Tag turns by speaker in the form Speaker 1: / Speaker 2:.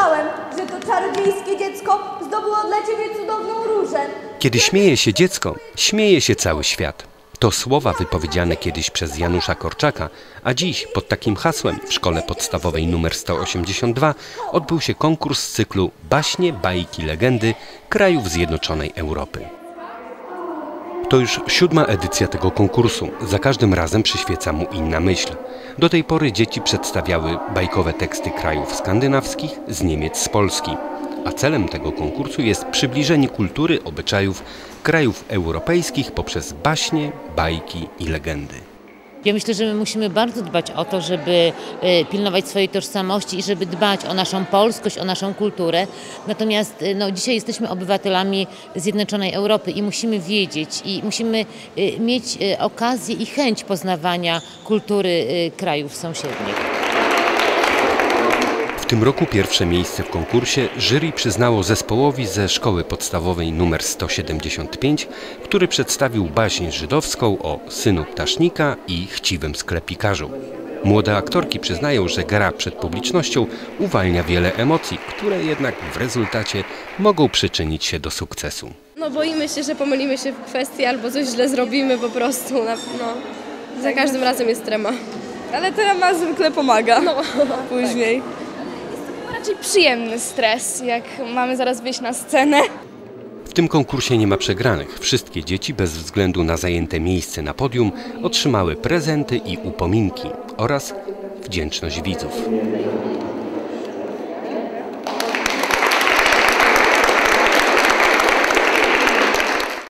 Speaker 1: myślałem, że to czarodziejskie dziecko zdobyło dla ciebie cudowną różę. Kiedy śmieje się dziecko, śmieje się cały świat. To słowa wypowiedziane kiedyś przez Janusza Korczaka, a dziś pod takim hasłem w szkole podstawowej nr 182 odbył się konkurs z cyklu Baśnie, bajki, legendy krajów Zjednoczonej Europy. To już siódma edycja tego konkursu. Za każdym razem przyświeca mu inna myśl. Do tej pory dzieci przedstawiały bajkowe teksty krajów skandynawskich, z Niemiec, z Polski. A celem tego konkursu jest przybliżenie kultury, obyczajów krajów europejskich poprzez baśnie, bajki i legendy.
Speaker 2: Ja myślę, że my musimy bardzo dbać o to, żeby e, pilnować swojej tożsamości i żeby dbać o naszą polskość, o naszą kulturę. Natomiast e, no, dzisiaj jesteśmy obywatelami Zjednoczonej Europy i musimy wiedzieć i musimy e, mieć okazję i chęć poznawania kultury krajów sąsiednich.
Speaker 1: W tym roku pierwsze miejsce w konkursie jury przyznało zespołowi ze szkoły podstawowej nr 175, który przedstawił baśń żydowską o synu ptasznika i chciwym sklepikarzu. Młode aktorki przyznają, że gra przed publicznością uwalnia wiele emocji, które jednak w rezultacie mogą przyczynić się do sukcesu.
Speaker 3: No boimy się, że pomylimy się w kwestii albo coś źle zrobimy po prostu. No, za każdym razem jest trema.
Speaker 4: Ale trema zwykle pomaga
Speaker 3: No,
Speaker 4: później.
Speaker 5: Raczej przyjemny stres, jak mamy zaraz wyjść na scenę.
Speaker 1: W tym konkursie nie ma przegranych. Wszystkie dzieci, bez względu na zajęte miejsce na podium, otrzymały prezenty i upominki oraz wdzięczność widzów.